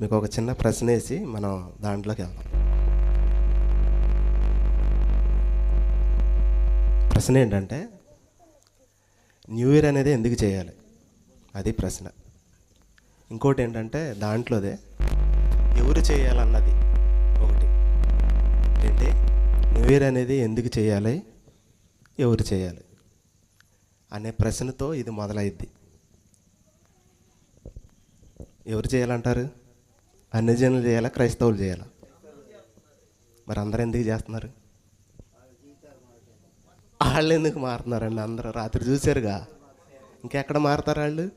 మీకు ఒక చిన్న ప్రశ్న వేసి మనం దాంట్లోకి వెళ్దాం. ప్రశ్న ఏంటంటే న్యూ ఇయర్ అనేది ఎందుకు చేయాలి? అది ప్రశ్న. ఇంకోటి ఏంటంటే దాంట్లోదే ఎవరు చేయాలన్నది ఒకటి. ఏంటి? న్యూ ఇయర్ అనేది ఎందుకు చేయాలి? ఎవరు చేయాలి? అనే ప్రశ్నతో ఇది మొదలైద్ది. ఎవరు చేయాలంటారు? అన్ని జనులు చేయాలా? క్రైస్తవులు చేయాలా? మరి అందరూ ఎందుకు చేస్తున్నారు? వాళ్ళు ఎందుకు మారుతున్నారండి అందరూ? రాత్రి చూసారుగా ఇంకెక్కడ మారుతారు వాళ్ళు?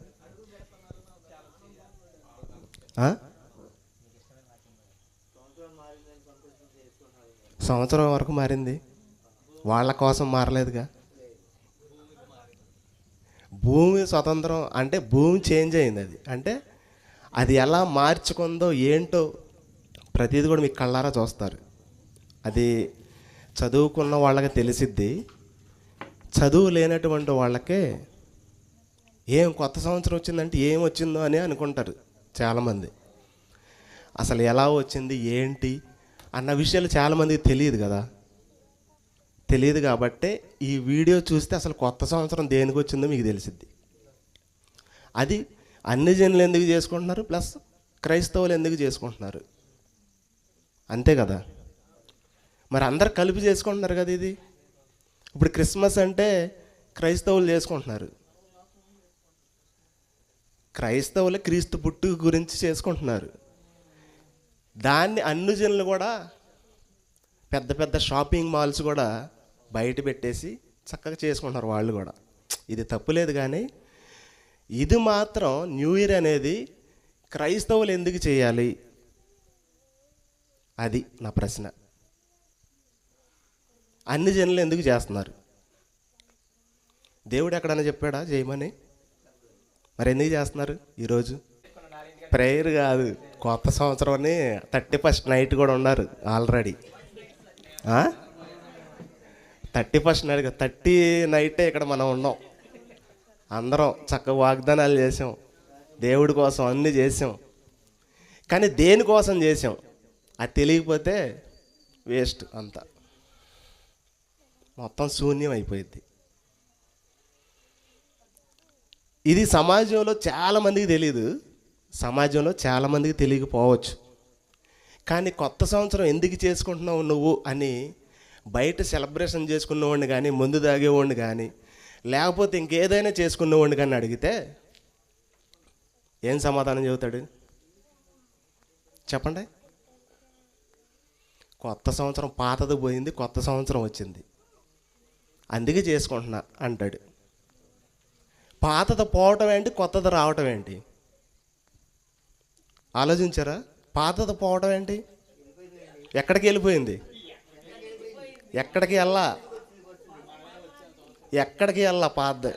సంవత్సరం వరకు మారింది. వాళ్ళ కోసం మారలేదుగా. భూమి స్వతంత్రం అంటే భూమి చేంజ్ అయింది అది. అంటే అది ఎలా మార్చుకుందో ఏంటో ప్రతిదీ కూడా మీకు కళ్ళారా చూస్తారు. అది చదువుకున్న వాళ్ళకి తెలిసిద్ది. చదువు లేనటువంటి వాళ్ళకే ఏం కొత్త సంవత్సరం వచ్చిందంటే ఏం వచ్చిందో అని అనుకుంటారు చాలామంది. అసలు ఎలా వచ్చింది ఏంటి అన్న విషయాలు చాలామందికి తెలియదు కదా. తెలియదు కాబట్టే ఈ వీడియో చూస్తే అసలు కొత్త సంవత్సరం దేనికి వచ్చిందో మీకు తెలిసిద్ది. అది అన్ని జనులు ఎందుకు చేసుకుంటున్నారు? ప్లస్ క్రైస్తవులు ఎందుకు చేసుకుంటున్నారు? అంతే కదా? మరి అందరు కలిపి చేసుకుంటున్నారు కదా ఇది? ఇప్పుడు క్రిస్మస్ అంటే క్రైస్తవులు చేసుకుంటున్నారు. క్రైస్తవులు క్రీస్తు పుట్టు గురించి చేసుకుంటున్నారు. దాన్ని అన్ని జనులు కూడా పెద్ద పెద్ద షాపింగ్ మాల్స్ కూడా బయట పెట్టేసి చక్కగా చేసుకుంటున్నారు వాళ్ళు కూడా. ఇది తప్పులేదు కానీ ఇది మాత్రం న్యూ ఇయర్ అనేది క్రైస్తవులు ఎందుకు చేయాలి? అది నా ప్రశ్న. అన్ని జనులు ఎందుకు చేస్తున్నారు? దేవుడు ఎక్కడన్నా చెప్పాడా చేయమని? మరి ఎందుకు చేస్తున్నారు ఈరోజు? ప్రేయర్ కాదు కొత్త సంవత్సరం అని థర్టీ ఫస్ట్ నైట్ కూడా ఉన్నారు already. Thirty first night thirty నైటే ఇక్కడ మనం ఉన్నాం. అందరం చక్కగా వాగ్దానాలు చేసాం. దేవుడి కోసం అన్నీ చేసాం. కానీ దేనికోసం చేసాం? అది తెలియకపోతే వేస్ట్ అంతా. మొత్తం శూన్యం అయిపోయింది ఇది సమాజంలో చాలామందికి తెలియదు సమాజంలో చాలామందికి తెలియకపోవచ్చు. కానీ కొత్త సంవత్సరం ఎందుకు చేసుకుంటున్నావు నువ్వు అని బయట సెలబ్రేషన్ చేసుకున్నవాడిని కానీ ముందు తాగేవాడిని కానీ లేకపోతే ఇంకేదైనా చేసుకున్నవాడిని కానీ అడిగితే ఏం సమాధానం చెబుతాడు? చెప్పండి. కొత్త సంవత్సరం పాతది పోయింది కొత్త సంవత్సరం వచ్చింది. అందుకే చేసుకుంటున్నా అంటాడు. పాతది పోవటం ఏంటి కొత్తది రావటం ఏంటి? ఆలోచించారా? పాతది పోవటం ఏంటి? ఎక్కడికి వెళ్ళిపోయింది? ఎక్కడికి వెళ్ళా? ఎక్కడికి వెళ్ళా పాత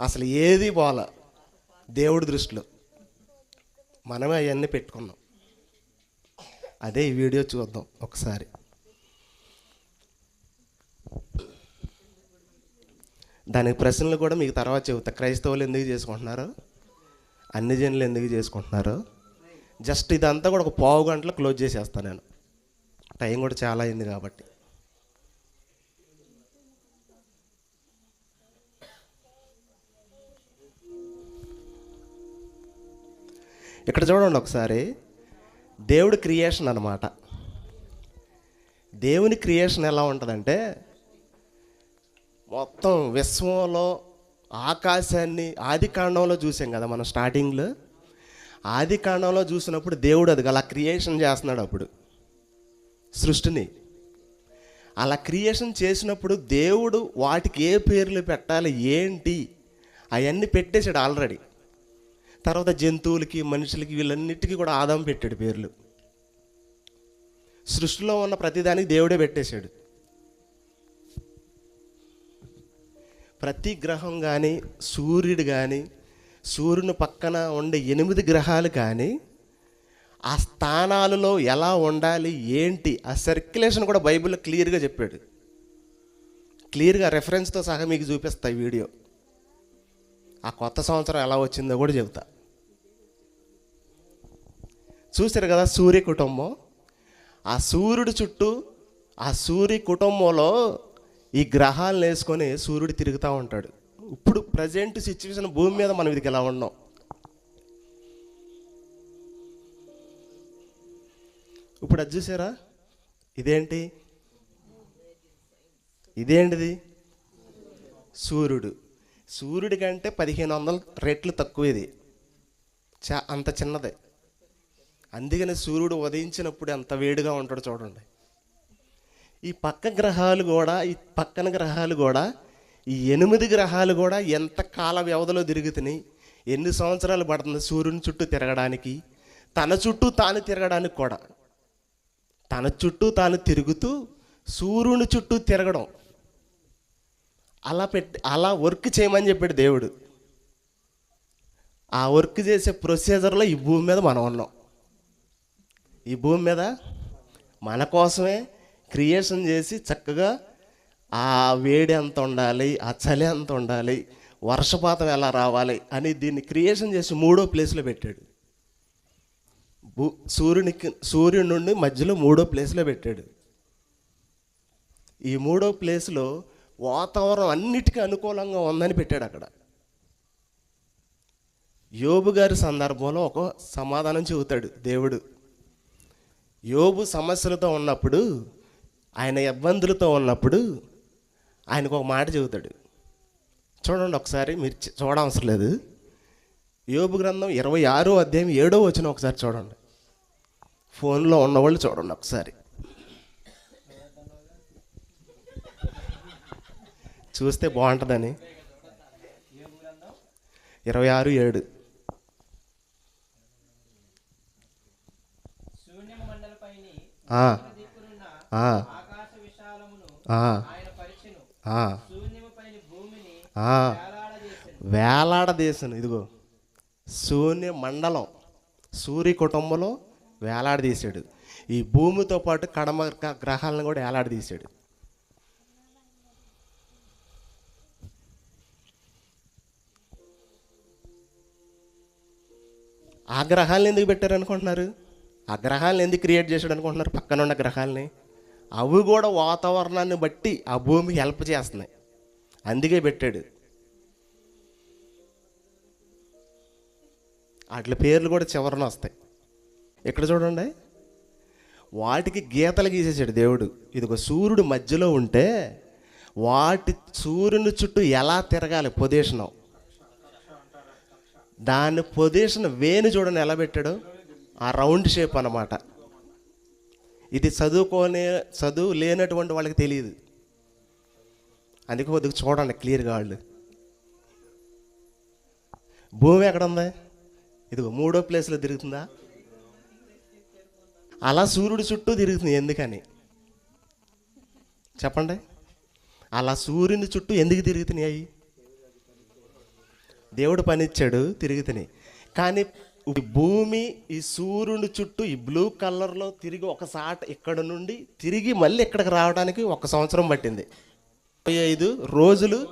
అసలు ఏది పోల దేవుడి దృష్టిలో. మనమే అవన్నీ పెట్టుకున్నాం. అదే ఈ వీడియో చూద్దాం ఒకసారి. దానికి ప్రశ్నలు కూడా మీకు తర్వాత చెబుతా. క్రైస్తవులు ఎందుకు చేసుకుంటున్నారు? అన్ని జనులు ఎందుకు చేసుకుంటున్నారు? జస్ట్ ఇదంతా కూడా ఒక పావు గంటలో క్లోజ్ చేసేస్తాను నేను. టైం కూడా చాలా అయింది కాబట్టి. ఇక్కడ చూడండి ఒకసారి. దేవుడి క్రియేషన్ అనమాట దేవుని క్రియేషన్ ఎలా ఉంటుందంటే మొత్తం విశ్వంలో ఆకాశాన్ని ఆది కాండంలో చూసాం కదా మనం స్టార్టింగ్లో. ఆది కాండంలో చూసినప్పుడు దేవుడు అది అలా క్రియేషన్ చేస్తున్నాడు అప్పుడు సృష్టిని. అలా క్రియేషన్ చేసినప్పుడు దేవుడు వాటికి ఏ పేర్లు పెట్టాలి ఏంటి అవన్నీ పెట్టేశాడు ఆల్రెడీ తర్వాత జంతువులకి మనుషులకి వీళ్ళన్నిటికీ కూడా ఆదాం పెట్టాడు పేర్లు. సృష్టిలో ఉన్న ప్రతిదానికి దేవుడే పెట్టేశాడు. ప్రతి గ్రహం కానీ సూర్యుడు కానీ సూర్యుని పక్కన ఉండే ఎనిమిది గ్రహాలు కానీ ఆ స్థానాలలో ఎలా ఉండాలి ఏంటి ఆ సర్క్యులేషన్ కూడా బైబిల్లో క్లియర్గా చెప్పాడు. క్లియర్గా రెఫరెన్స్తో సహా మీకు చూపిస్తా ఈ వీడియో. ఆ కొత్త సంవత్సరం ఎలా వచ్చిందో కూడా చెబుతా. చూశారు కదా సూర్య కుటుంబం? ఆ సూర్యుడు చుట్టూ ఆ సూర్య కుటుంబంలో ఈ గ్రహాలను వేసుకొని సూర్యుడు తిరుగుతూ ఉంటాడు. ఇప్పుడు ప్రజెంట్ సిచ్యువేషన్ భూమి మీద మనం ఇది ఇలా ఉన్నాం? ఇప్పుడు అది చూసారా ఇదేంటి? ఇదేంటిది? సూర్యుడు. సూర్యుడి కంటే పదిహేను వందల రెట్లు తక్కువ ఇది. చా అంత చిన్నదే. అందుకని సూర్యుడు ఉదయించినప్పుడు ఎంత వేడిగా ఉంటాడు చూడండి. ఈ పక్క గ్రహాలు కూడా ఈ పక్కన గ్రహాలు కూడా ఈ ఎనిమిది గ్రహాలు కూడా ఎంత కాల వ్యవధిలో తిరుగుతున్నాయి ఎన్ని సంవత్సరాలు పడుతుంది సూర్యుని చుట్టూ తిరగడానికి తన చుట్టూ తాను తిరగడానికి కూడా. తన చుట్టూ తాను తిరుగుతూ సూర్యుని చుట్టూ తిరగడం. అలా పెట్టి అలా వర్క్ చేయమని చెప్పాడు దేవుడు. ఆ వర్క్ చేసే ప్రొసీజర్లో ఈ భూమి మీద మనం ఉన్నాం. ఈ భూమి మీద మన కోసమే క్రియేషన్ చేసి చక్కగా ఆ వేడి ఎంత ఉండాలి ఆ చలి ఎంత ఉండాలి వర్షపాతం ఎలా రావాలి అని దీన్ని క్రియేషన్ చేసి మూడో ప్లేస్లో పెట్టాడు. భూ సూర్యునికి సూర్యుడి నుండి మధ్యలో మూడో ప్లేస్లో పెట్టాడు. ఈ మూడో ప్లేస్లో వాతావరణం అన్నిటికీ అనుకూలంగా ఉందని పెట్టాడు అక్కడ. యోబు గారి సందర్భంలో ఒక సమాధానం చెబుతాడు దేవుడు. యోబు సమస్యలతో ఉన్నప్పుడు ఆయన ఇబ్బందులతో ఉన్నప్పుడు ఆయనకు ఒక మాట చెబుతాడు. చూడండి ఒకసారి మీరు చూడవసరం లేదు. యోబు గ్రంథం ఇరవై ఆరో అధ్యాయం ఏడో వచ్చిన ఒకసారి చూడండి. ఫోన్లో ఉన్నవాళ్ళు చూడండి ఒకసారి. చూస్తే బాగుంటుందని. ఇరవై ఆరు ఏడు శూన్యము మండలపైని ఆ, దిక్కునున్న ఆ, ఆకాశ విశాలమును ఆ, ఆయన పరిచెను ఆ, శూన్యము పైన భూమిని ఆ. వేలాడదీసెను ఇదిగో. శూన్య మండలం సూర్య కుటుంబంలో వేలాడదీశాడు. ఈ భూమితో పాటు కడమ గ్రహాలను కూడా వేలాడదీశాడు. ఆ గ్రహాలను ఎందుకు పెట్టారు అనుకుంటున్నారు ఆ గ్రహాలను ఎందుకు క్రియేట్ చేశాడు అనుకుంటున్నారు? పక్కన ఉన్న గ్రహాలని. అవి కూడా వాతావరణాన్ని బట్టి ఆ భూమికి హెల్ప్ చేస్తున్నాయి. అందుకే పెట్టాడు. వాటి పేర్లు కూడా చివరన వస్తాయి. ఇక్కడ చూడండి. వాటికి గీతలు గీసేసాడు దేవుడు. ఇదిగో సూర్యుడు మధ్యలో ఉంటే వాటి సూర్యుని చుట్టూ ఎలా తిరగాలి? పొజిషన్. దాని పొజిషన్ వేణు చూడండి ఎలా పెట్టాడు? ఆ రౌండ్ షేప్ అన్నమాట. ఇది చదువుకోనే చదువు లేనటువంటి వాళ్ళకి తెలియదు. అందుకే కొద్దిగా చూడండి క్లియర్గా వాళ్ళు భూమి ఎక్కడ ఉంది ఇదిగో మూడో ప్లేస్లో తిరుగుతుందా? అలా సూర్యుడి చుట్టూ తిరుగుతుంది ఎందుకని? చెప్పండి. అలా సూర్యుని చుట్టూ ఎందుకు తిరుగుతున్నాయి? దేవుడు పనిచ్చాడు తిరుగుతున్నాయి. కానీ భూమి ఈ సూర్యుని చుట్టూ ఈ బ్లూ కలర్లో తిరిగి ఒకసాట ఇక్కడ నుండి తిరిగి మళ్ళీ ఇక్కడికి రావడానికి ఒక సంవత్సరం పట్టింది. ముప్పై ఐదు రోజులు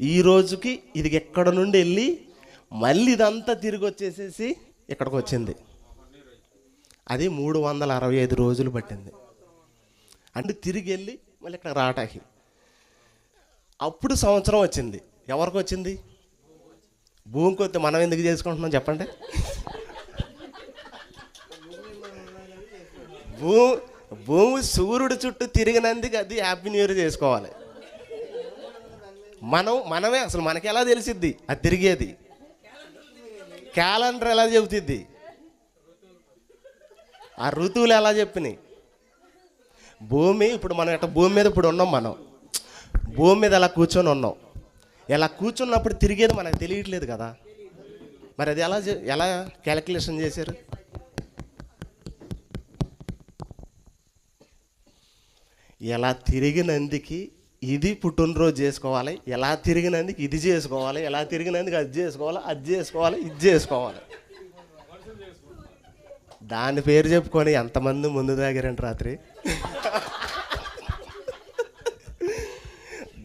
ఈ రోజుకి ఇది ఎక్కడ నుండి వెళ్ళి మళ్ళీ ఇదంతా తిరిగి వచ్చేసేసి ఇక్కడికి వచ్చింది. అది మూడు వందల అరవై ఐదు రోజులు పట్టింది. అంటే తిరిగి వెళ్ళి మళ్ళీ ఇక్కడ రావటానికి. అప్పుడు సంవత్సరం వచ్చింది. ఎవరికి వచ్చింది? భూమి వస్తే మనం ఎందుకు చేసుకుంటున్నాం చెప్పండి? భూ భూమి సూర్యుడు చుట్టూ తిరిగినందుకు అది హ్యాపీ న్యూ ఇయర్ చేసుకోవాలి. మనం మనమే అసలు మనకి ఎలా తెలిసిద్ది? అది తిరిగేది. క్యాలెండర్ ఎలా చెబుతుంది ఆ ఋతువులు ఎలా చెప్పినాయి? భూమి ఇప్పుడు మనం ఎట్ట భూమి మీద ఇప్పుడు ఉన్నాం మనం. భూమి మీద అలా కూర్చొని ఉన్నాం. ఎలా కూర్చున్నప్పుడు తిరిగేది మనకు తెలియట్లేదు కదా. మరి అది ఎలా ఎలా క్యాలిక్యులేషన్ చేశారు? ఎలా తిరిగినందుకు ఇది పుట్టినరోజు చేసుకోవాలి ఎలా తిరిగినందుకు ఇది చేసుకోవాలి ఎలా తిరిగినందుకు అది చేసుకోవాలి అది చేసుకోవాలి ఇది చేసుకోవాలి. దాని పేరు చెప్పుకొని ఎంతమంది ముందు తాగారండి రాత్రి?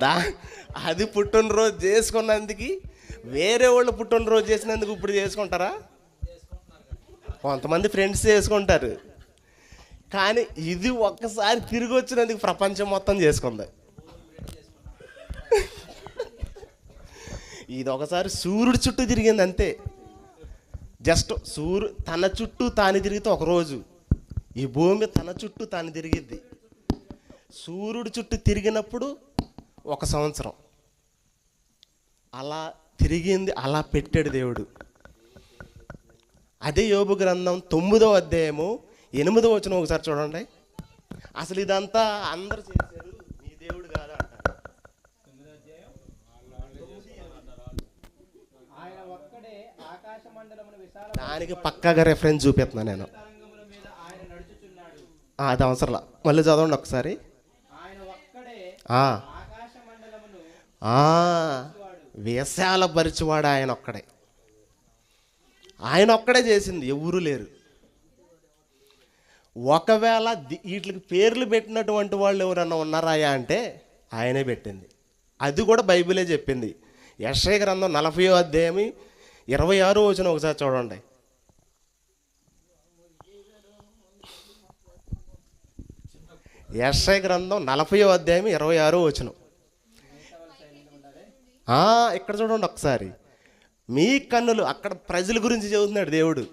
దా అది పుట్టినరోజు చేసుకున్నందుకు వేరే వాళ్ళు పుట్టినరోజు చేసినందుకు ఇప్పుడు చేసుకుంటారా? కొంతమంది ఫ్రెండ్స్ చేసుకుంటారు. కానీ ఇది ఒక్కసారి తిరిగి వచ్చినందుకు ప్రపంచం మొత్తం చేసుకుంది. ఇది ఒకసారి సూర్యుడి చుట్టూ తిరిగింది అంతే. జస్ట్ సూర్యు తన చుట్టూ తాను తిరిగితే ఒకరోజు ఈ భూమి తన చుట్టూ తాను తిరిగిద్ది. సూర్యుడి చుట్టూ తిరిగినప్పుడు ఒక సంవత్సరం. అలా తిరిగింది అలా పెట్టాడు దేవుడు. అదే యోబు గ్రంథం తొమ్మిదో అధ్యాయము ఎనిమిదో వచ్చిన ఒకసారి చూడండి. అసలు ఇదంతా అందరు చేశారు మీ దేవుడు కాదా అంటారు దానికి పక్కాగా రెఫరెన్స్ చూపిస్తున్నాను నేను. అది అవసరంలా. మళ్ళీ చదవండి ఒకసారి ఆయన ఒక్కడే ఆ, ఆకాశ మండలమును ఆ, విశాల పరిచివాడు ఆయన ఒక్కడే ఆయన ఒక్కడే చేసింది ఎవరు లేరు. ఒకవేళ వీటికి పేర్లు పెట్టినటువంటి వాళ్ళు ఎవరన్నా ఉన్నారాయా అంటే ఆయనే పెట్టింది. అది కూడా బైబిలే చెప్పింది. యశ్ఐ గ్రంథం నలభై అధ్యాయం ఇరవై ఆరు వచ్చిన ఒకసారి చూడండి. యశ్ఐ గ్రంథం నలభై అధ్యాయం ఇరవై ఆరు వచనం. ఇక్కడ చూడండి ఒకసారి. మీ కన్నులు అక్కడ ప్రజల గురించి చెబుతున్నాడు దేవుడు.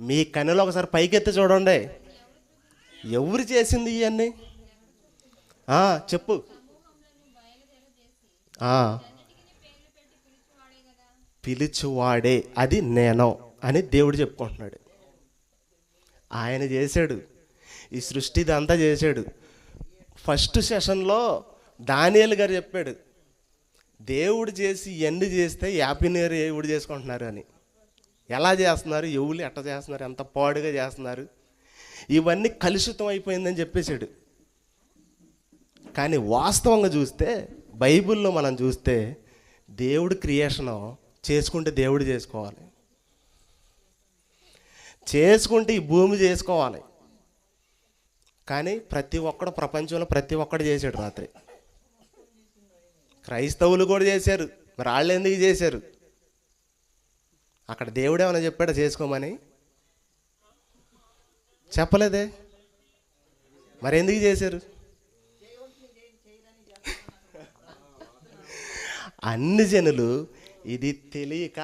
మీ కన్నులు ఒకసారి పైకెత్తి చూడండి. ఎవరు చేసింది ఇవన్నీ? చెప్పు. ఆ, పిలుచువాడే అది నేను అని దేవుడు చెప్పుకుంటున్నాడు. ఆయన చేశాడు. ఈ సృష్టి ఇదంతా చేశాడు. ఫస్ట్ సెషన్లో దానియల్ గారు చెప్పాడు. దేవుడు చేసి ఇవన్నీ చేస్తే హ్యాపీనియర్ ఏవుడు చేసుకుంటున్నారు అని. ఎలా చేస్తున్నారు? ఎవరు ఎట్ట చేస్తున్నారు? ఎంత పాడుగా చేస్తున్నారు? ఇవన్నీ కలుషితం అయిపోయిందని చెప్పేశాడు. కానీ వాస్తవంగా చూస్తే బైబిల్లో మనం చూస్తే దేవుడు క్రియేషను చేసుకుంటే దేవుడు చేసుకోవాలి. చేసుకుంటే ఈ భూమి చేసుకోవాలి. కానీ ప్రతి ఒక్కడు ప్రపంచంలో ప్రతి ఒక్కడు చేసాడు రాత్రి. క్రైస్తవులు కూడా చేశారు. మరి వాళ్ళు ఎందుకు చేశారు? అక్కడ దేవుడు ఏమైనా చెప్పాడా చేసుకోమని? చెప్పలేదే. మరి ఎందుకు చేశారు? అన్ని జనులు ఇది తెలియక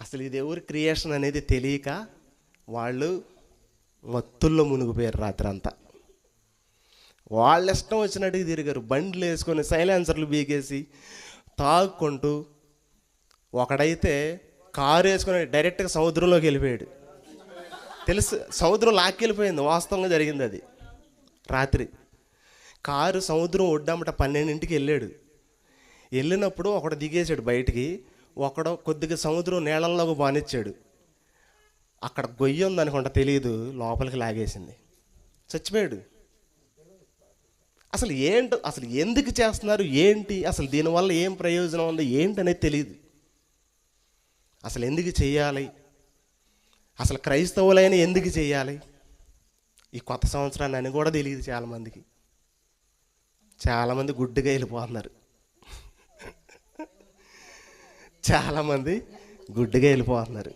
అసలు ఇది ఎవరి క్రియేషన్ అనేది తెలియక వాళ్ళు మత్తుల్లో మునిగిపోయారు రాత్రి అంతా వాళ్ళ ఇష్టం వచ్చినట్టుగా తిరిగారు. బండ్లు వేసుకొని సైలెన్సర్లు బీగేసి తాగుకుంటూ ఒకడైతే కారు వేసుకొని డైరెక్ట్గా సముద్రంలోకి వెళ్ళిపోయాడు. తెలుసు? సముద్రం లాక్కెళ్ళిపోయింది వాస్తవంగా జరిగింది అది. రాత్రి. కారు సముద్రం ఒడ్డమట పన్నెండింటికి వెళ్ళాడు. వెళ్ళినప్పుడు ఒకడు దిగేశాడు బయటికి. ఒకడు కొద్దిగా సముద్రం నీళ్ళల్లోకి బానిచ్చాడు. అక్కడ గొయ్యి ఉందనుకుంటా తెలియదు. లోపలికి లాగేసింది. చచ్చిపోయాడు. అసలు ఏంటి అసలు ఎందుకు చేస్తున్నారు ఏంటి అసలు దీనివల్ల ఏం ప్రయోజనం ఉంది ఏంటి అనేది తెలియదు అసలు ఎందుకు చేయాలి? అసలు క్రైస్తవులైన ఎందుకు చేయాలి? ఈ కొత్త సంవత్సరాన్ని అని కూడా తెలియదు చాలామందికి. చాలామంది గుడ్డుగా వెళ్ళిపోతున్నారు. చాలామంది గుడ్డుగా వెళ్ళిపోతున్నారు.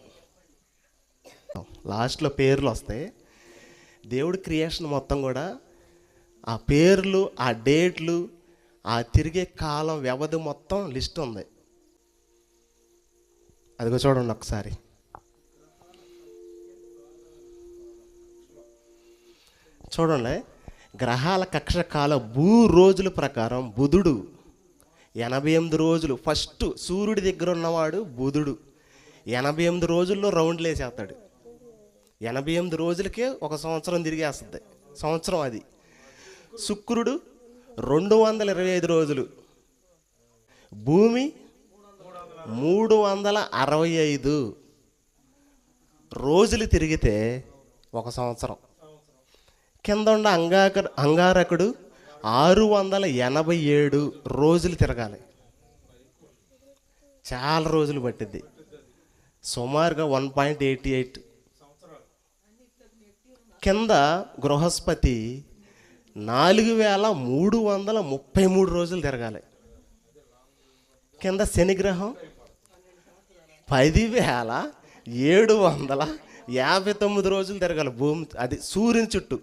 లాస్ట్లో పేర్లు వస్తాయి. దేవుడి క్రియేషన్ మొత్తం కూడా ఆ పేర్లు ఆ డేట్లు ఆ తిరిగే కాలం వ్యవధి మొత్తం లిస్ట్ ఉంది. అదిగో చూడండి ఒకసారి. చూడండి గ్రహాల కక్ష కాల భూ రోజుల ప్రకారం బుధుడు ఎనభై ఎనిమిది రోజులు ఫస్ట్ సూర్యుడి దగ్గర ఉన్నవాడు బుధుడు. ఎనభై ఎనిమిది రోజుల్లో రౌండ్లు వేసేస్తాడు. ఎనభై ఎనిమిది రోజులకే ఒక సంవత్సరం తిరిగేస్తుంది. సంవత్సరం అది. శుక్రుడు రెండు వందల ఇరవై ఐదు రోజులు. భూమి మూడు వందల అరవై ఐదు రోజులు తిరిగితే ఒక సంవత్సరం. కింద ఉన్న అంగాక అంగారకుడు ఆరు వందల ఎనభై ఏడు రోజులు తిరగాలి. చాలా రోజులు పట్టింది సుమారుగా వన్ పాయింట్ ఎయిటీ ఎయిట్. కింద బృహస్పతి నాలుగు వేల మూడు వందల ముప్పై మూడు రోజులు తిరగాలి. కింద శనిగ్రహం పదివేల ఏడు వందల యాభై తొమ్మిది రోజులు తిరగాలి భూమి అది సూర్యుని చుట్టూ.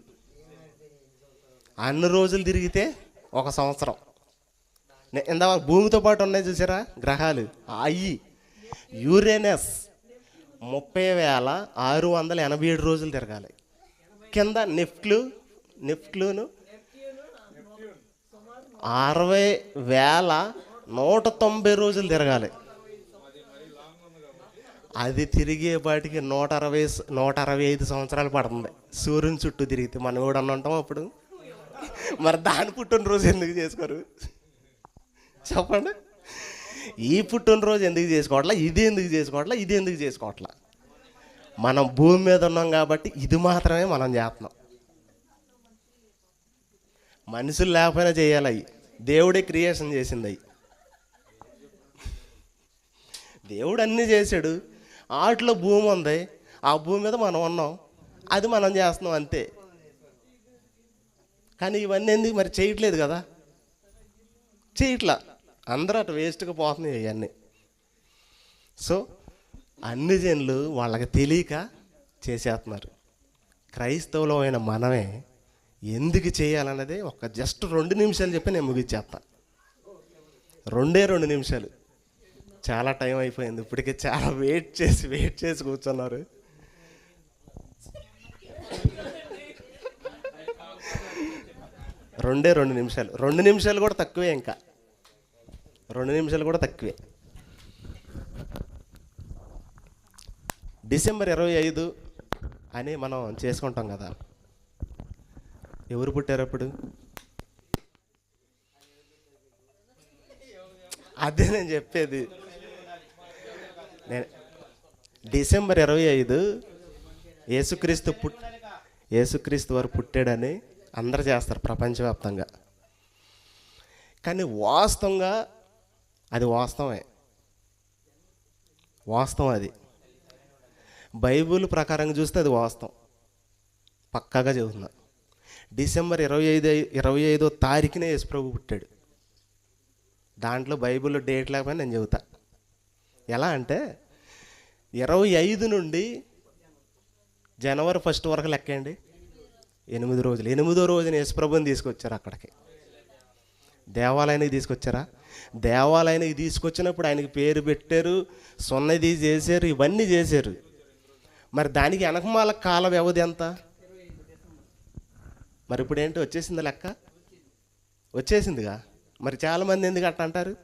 అన్ని రోజులు తిరిగితే ఒక సంవత్సరం. నే- ఇందా భూమితో పాటు ఉన్నాయి చూసారా? గ్రహాలు. అయ్యి యూరేనస్ ముప్పై వేల ఆరు వందల ఎనభై ఏడు రోజులు తిరగాలి. కింద నిఫ్ట్లు నిఫ్ట్లును అరవై వేల నూట తొంభై రోజులు తిరగాలి. అది తిరిగేపాటికి నూట అరవై నూట అరవై ఐదు సంవత్సరాలు పడుతుంది. సూర్యుని చుట్టూ తిరిగితే మనం కూడా అని ఉంటాం అప్పుడు. మరి దాని పుట్టినరోజు ఎందుకు చేసుకోరు? చెప్పండి. ఈ పుట్టినరోజు ఎందుకు చేసుకోవట్లా? ఇది ఎందుకు చేసుకోవట్లా? ఇది ఎందుకు చేసుకోవట్లా? మనం భూమి మీద ఉన్నాం కాబట్టి ఇది మాత్రమే మనం చేస్తున్నాం. మనుషులు లేకపోయినా చేయాలి అవి దేవుడే క్రియేషన్ చేసింది అవి దేవుడు అన్నీ చేశాడు. ఆటలో భూమి ఉంది. ఆ భూమి మీద మనం ఉన్నాం. అది మనం చేస్తున్నాం అంతే. కానీ ఇవన్నీ ఎందుకు మరి చేయట్లేదు కదా? చేయట్లా. అందరూ అటు వేస్ట్గా పోతున్నాయి ఇవన్నీ. సో అన్ని జనులు వాళ్ళకి తెలియక చేసేస్తున్నారు. క్రైస్తవులమైన అయిన మనమే ఎందుకు చేయాలన్నది ఒక జస్ట్ రెండు నిమిషాలు చెప్పి నేను ముగిచ్చేస్తా. రెండే రెండు నిమిషాలు. చాలా టైం అయిపోయింది. ఇప్పటికే చాలా వెయిట్ చేసి వెయిట్ చేసి కూర్చున్నారు. రెండే రెండు నిమిషాలు. రెండు నిమిషాలు కూడా తక్కువే ఇంకా. రెండు నిమిషాలు కూడా తక్కువే. డిసెంబర్ ఇరవై ఐదు అని మనం చేసుకుంటాం కదా. ఎవరు పుట్టారు అప్పుడు? అదే నేను చెప్పేది. నేను డిసెంబర్ ఇరవై ఐదు యేసుక్రీస్తు పుట్ యేసుక్రీస్తు వారు పుట్టాడని అందరు చేస్తారు ప్రపంచవ్యాప్తంగా. కానీ వాస్తవంగా అది వాస్తవమే. వాస్తవం అది. బైబిల్ ప్రకారంగా చూస్తే అది వాస్తవం. పక్కాగా చెబుతున్నా డిసెంబర్ ఇరవై ఐదు ఇరవై ఐదో తారీఖునే యేసుప్రభు పుట్టాడు. దాంట్లో బైబిల్లో డేట్ లేకపోయినా నేను చెబుతా. ఎలా అంటే ఇరవై ఐదు నుండి జనవరి ఫస్ట్ వరకు లెక్కండి ఎనిమిది రోజులు. ఎనిమిదో రోజున యేసుప్రభుని తీసుకొచ్చారు అక్కడికి. దేవాలయానికి తీసుకొచ్చారా? దేవాలయానికి తీసుకొచ్చినప్పుడు ఆయనకి పేరు పెట్టారు సున్నది చేశారు ఇవన్నీ చేశారు. మరి దానికి వెనకమాల కాల వ్యవధి ఎంత? మరి ఇప్పుడు ఏంటి వచ్చేసింది లెక్క? వచ్చేసిందిగా. మరి చాలామంది ఎందుకు అట్ట అంటారు?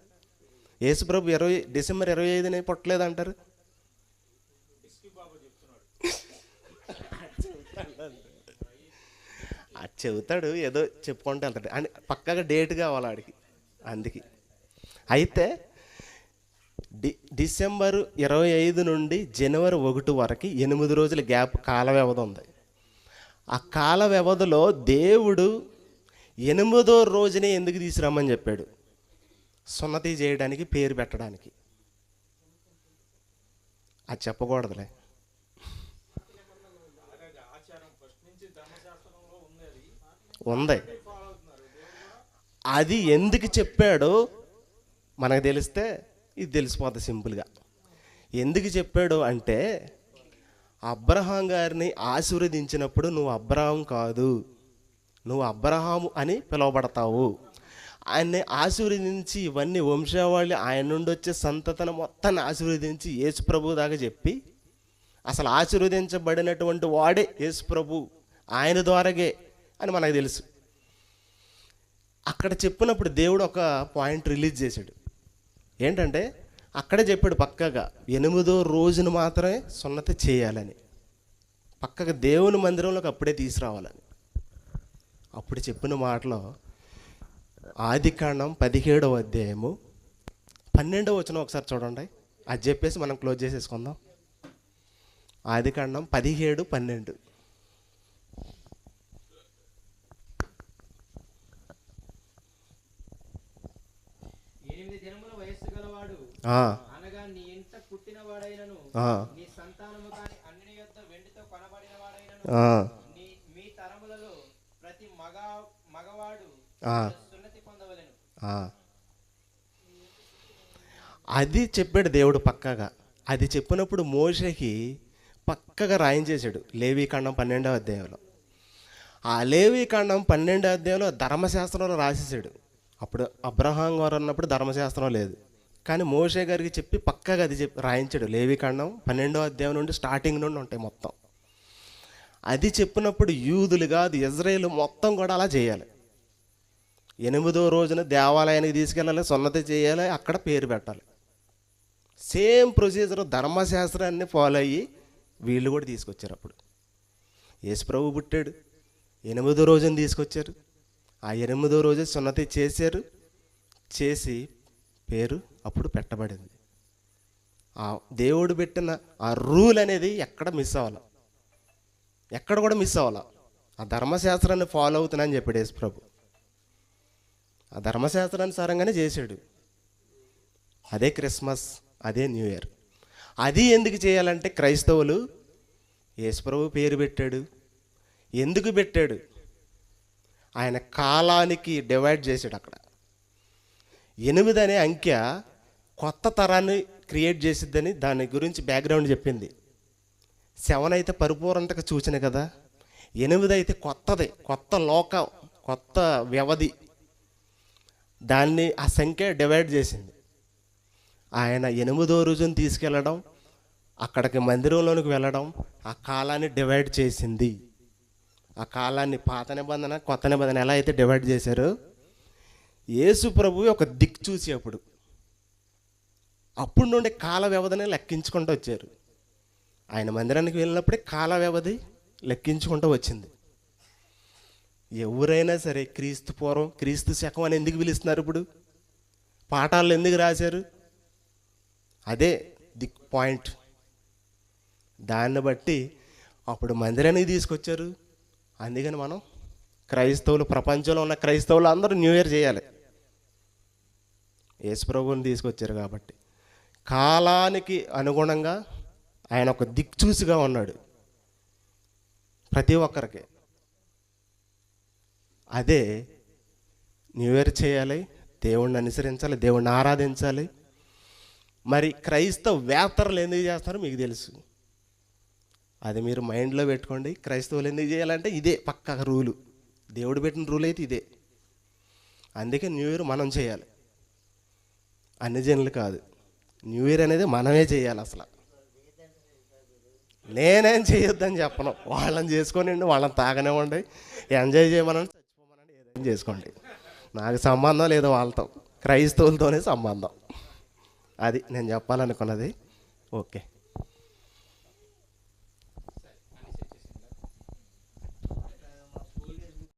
యేసుప్రభు ఇరవై డిసెంబర్ ఇరవై ఐదునే పుట్టలేదు అంటారు? అది చెబుతాడు ఏదో చెప్పుకుంటూ వెళ్తాడు. అని పక్కగా డేట్ కావాలి ఆడికి అందుకే. అయితే డి డిసెంబర్ ఇరవై ఐదు నుండి జనవరి ఒకటి వరకు ఎనిమిది రోజుల గ్యాప్ కాల వ్యవధి ఉంది. ఆ కాల వ్యవధిలో దేవుడు ఎనిమిదో రోజునే ఎందుకు తీసుకురమ్మని చెప్పాడు? సున్నతి చేయడానికి పేరు పెట్టడానికి. అది చెప్పకూడదులే. ఉంది. అది ఎందుకు చెప్పాడో మనకు తెలిస్తే ఇది తెలిసిపోతుంది సింపుల్గా. ఎందుకు చెప్పాడు అంటే అబ్రహాం గారిని ఆశీర్వదించినప్పుడు నువ్వు అబ్రహాం కాదు. నువ్వు అబ్రహాము అని పిలువబడతావు. ఆయన్ని ఆశీర్వదించి ఇవన్నీ వంశావళి ఆయన నుండి వచ్చే సంతతను మొత్తాన్ని ఆశీర్వదించి యేసుప్రభు దాకా చెప్పి అసలు ఆశీర్వదించబడినటువంటి వాడే యేసుప్రభు ఆయన ద్వారాగే అని మనకు తెలుసు. అక్కడ చెప్పినప్పుడు దేవుడు ఒక పాయింట్ రిలీజ్ చేశాడు. ఏంటంటే అక్కడే చెప్పాడు పక్కగా ఎనిమిదో రోజున మాత్రమే సున్నతి చేయాలని. పక్కగా దేవుని మందిరంలోకి అప్పుడే తీసుకురావాలని. అప్పుడు చెప్పిన మాటలో ఆదికాండం పదిహేడవ అధ్యాయము పన్నెండవ వచ్చిన ఒకసారి చూడండి. అది చెప్పేసి మనం క్లోజ్ చేసేసుకుందాం. ఆది కాండం పదిహేడు పన్నెండు ఎనిమిది దినముల వయస్సు గలవాడు ఆ, అనగా నీ ఇంట పుట్టినవాడైనను ఆ, నీ సంతానము కాని అన్ని యొద్ద వెండితో కొనబడిన వాడైనను ఆ, నీ మీ తరములలో ప్రతి మగ మగవాడు ఆ, సున్నతి పొందవలెను ఆ. అది చెప్పాడు దేవుడు పక్కాగా. అది చెప్పినప్పుడు మోషకి పక్కగా రాయించేశాడు లేవీకాండం పన్నెండవ అధ్యాయంలో. ఆ లేవీకాండం పన్నెండవ అధ్యాయంలో ధర్మశాస్త్రంలో రాసేసాడు అప్పుడు అబ్రహాం గారు అన్నప్పుడు ధర్మశాస్త్రం లేదు. కానీ మోషే గారికి చెప్పి పక్కగా అది చెప్పి రాయించాడు. లేవీకాండం పన్నెండో అధ్యాయం నుండి స్టార్టింగ్ నుండి ఉంటాయి మొత్తం. అది చెప్పినప్పుడు యూదులు కాదు ఇజ్రాయేల్ మొత్తం కూడా అలా చేయాలి. ఎనిమిదో రోజున దేవాలయానికి తీసుకెళ్ళాలి సున్నతి చేయాలి అక్కడ పేరు పెట్టాలి. సేమ్ ప్రొసీజర్ ధర్మశాస్త్రాన్ని ఫాలో అయ్యి వీళ్ళు కూడా తీసుకొచ్చారు అప్పుడు. యేసుప్రభు పుట్టాడు ఎనిమిదో రోజున తీసుకొచ్చారు. ఆ ఎనిమిదో రోజు సున్నతి చేశారు చేసి పేరు అప్పుడు పెట్టబడింది. ఆ దేవుడు పెట్టిన ఆ రూల్ అనేది ఎక్కడ మిస్ అవ్వాల. ఎక్కడ కూడా మిస్ అవ్వాల. ఆ ధర్మశాస్త్రాన్ని ఫాలో అవుతున్నాని చెప్పాడు యేసు ప్రభు. ఆ ధర్మశాస్త్రానుసారంగానే చేశాడు. అదే క్రిస్మస్ అదే న్యూ ఇయర్. అది ఎందుకు చేయాలంటే క్రైస్తవులు యేసుప్రభు పేరు పెట్టాడు. ఎందుకు పెట్టాడు? ఆయన కాలానికి డివైడ్ చేశాడు అక్కడ. ఎనిమిది అనే అంకె కొత్త తరాన్ని క్రియేట్ చేసిద్దని దాని గురించి బ్యాక్గ్రౌండ్ చెప్పింది. సెవెన్ అయితే పరిపూర్ణతకు సూచన కదా. ఎనిమిది అయితే కొత్తది కొత్త లోక కొత్త వ్యవధి. దాన్ని ఆ సంఖ్య డివైడ్ చేసింది. ఆయన ఎనిమిదో రోజును తీసుకెళ్ళడం అక్కడికి మందిరంలోనికి వెళ్ళడం ఆ కాలాన్ని డివైడ్ చేసింది. ఆ కాలాన్ని పాత నిబంధన కొత్త నిబంధన ఎలా అయితే డివైడ్ చేశారో? యేసు ప్రభు ఒక దిక్కు చూసి అప్పుడు అప్పుడు నుండి కాల వ్యవధిని లెక్కించుకుంటూ వచ్చారు. ఆయన మందిరానికి వెళ్ళినప్పుడే కాల వ్యవధి లెక్కించుకుంటూ వచ్చింది. ఎవరైనా సరే క్రీస్తు పూర్వం క్రీస్తు శకం అని ఎందుకు పిలుస్తున్నారు ఇప్పుడు? పాఠాలు ఎందుకు రాశారు? అదే దిక్ పాయింట్. దాన్ని బట్టి అప్పుడు మందిరానికి తీసుకొచ్చారు. అందుకని మనం క్రైస్తవులు ప్రపంచంలో ఉన్న క్రైస్తవులు అందరూ న్యూ ఇయర్ చేయాలి. యేసుప్రభుని తీసుకొచ్చారు కాబట్టి. కాలానికి అనుగుణంగా ఆయన ఒక దిక్చూసిగా ఉన్నాడు. ప్రతి ఒక్కరికి. అదే న్యూ ఇయర్ చేయాలి దేవుణ్ణి అనుసరించాలి దేవుణ్ణి ఆరాధించాలి. మరి క్రైస్తవ వేత్తరులు ఎందుకు చేస్తారో మీకు తెలుసు. అది మీరు మైండ్లో పెట్టుకోండి. క్రైస్తవులు ఎందుకు చేయాలంటే ఇదే పక్క రూలు. దేవుడు పెట్టిన రూల్ అయితే ఇదే. అందుకే న్యూ ఇయర్ మనం చేయాలి. అన్ని జనులు కాదు. న్యూ ఇయర్ అనేది మనమే చేయాలి అసలు. నేనేం చేయొద్దని చెప్పను. వాళ్ళని చేసుకోనండి వాళ్ళని తాగనివ్వండి ఎంజాయ్ చేయమనండి చచ్చిపోమనండి ఏదైనా చేసుకోండి. నాకు సంబంధం లేదు వాళ్ళతో. క్రైస్తవులతోనే సంబంధం. అది నేను చెప్పాలనుకున్నది. ఓకే.